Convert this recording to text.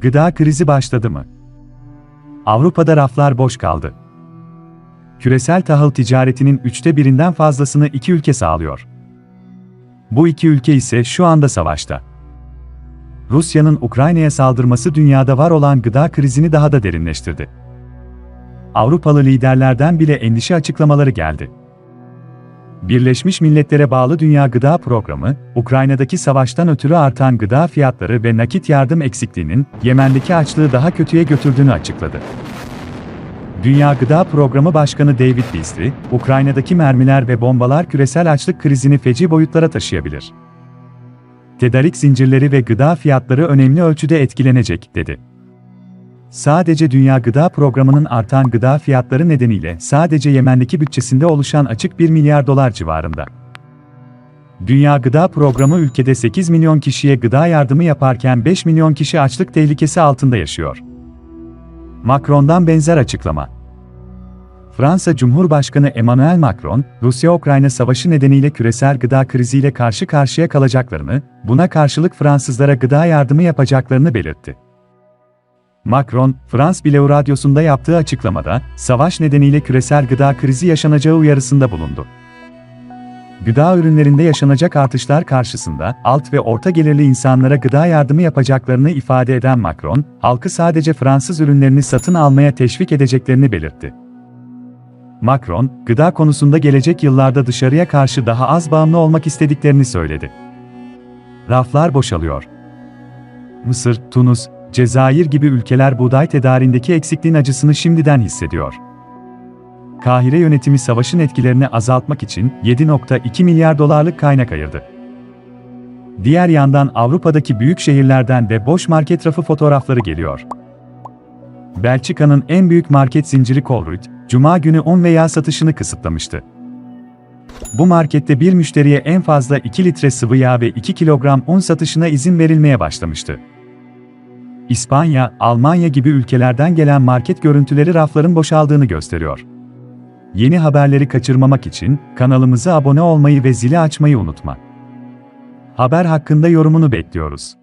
Gıda krizi başladı mı? Avrupa'da raflar boş kaldı. Küresel tahıl ticaretinin üçte birinden fazlasını iki ülke sağlıyor. Bu iki ülke ise şu anda savaşta. Rusya'nın Ukrayna'ya saldırması dünyada var olan gıda krizini daha da derinleştirdi. Avrupalı liderlerden bile endişe açıklamaları geldi. Birleşmiş Milletler'e bağlı Dünya Gıda Programı, Ukrayna'daki savaştan ötürü artan gıda fiyatları ve nakit yardım eksikliğinin Yemen'deki açlığı daha kötüye götürdüğünü açıkladı. Dünya Gıda Programı Başkanı David Beasley, Ukrayna'daki mermiler ve bombalar küresel açlık krizini feci boyutlara taşıyabilir. Tedarik zincirleri ve gıda fiyatları önemli ölçüde etkilenecek, dedi. Sadece Dünya Gıda Programı'nın artan gıda fiyatları nedeniyle sadece Yemen'deki bütçesinde oluşan açık 1 milyar dolar civarında. Dünya Gıda Programı ülkede 8 milyon kişiye gıda yardımı yaparken 5 milyon kişi açlık tehlikesi altında yaşıyor. Macron'dan benzer açıklama. Fransa Cumhurbaşkanı Emmanuel Macron, Rusya-Ukrayna savaşı nedeniyle küresel gıda kriziyle karşı karşıya kalacaklarını, buna karşılık Fransızlara gıda yardımı yapacaklarını belirtti. Macron, Frans Bileu Radyosu'nda yaptığı açıklamada, savaş nedeniyle küresel gıda krizi yaşanacağı uyarısında bulundu. Gıda ürünlerinde yaşanacak artışlar karşısında, alt ve orta gelirli insanlara gıda yardımı yapacaklarını ifade eden Macron, halkı sadece Fransız ürünlerini satın almaya teşvik edeceklerini belirtti. Macron, gıda konusunda gelecek yıllarda dışarıya karşı daha az bağımlı olmak istediklerini söyledi. Raflar boşalıyor. Mısır, Tunus, Cezayir gibi ülkeler buğday tedariğindeki eksikliğin acısını şimdiden hissediyor. Kahire yönetimi savaşın etkilerini azaltmak için 7.2 milyar dolarlık kaynak ayırdı. Diğer yandan Avrupa'daki büyük şehirlerden de boş market rafı fotoğrafları geliyor. Belçika'nın en büyük market zinciri Colruyt, Cuma günü un ve yağ satışını kısıtlamıştı. Bu markette bir müşteriye en fazla 2 litre sıvı yağ ve 2 kilogram un satışına izin verilmeye başlamıştı. İspanya, Almanya gibi ülkelerden gelen market görüntüleri rafların boşaldığını gösteriyor. Yeni haberleri kaçırmamak için kanalımıza abone olmayı ve zili açmayı unutma. Haber hakkında yorumunu bekliyoruz.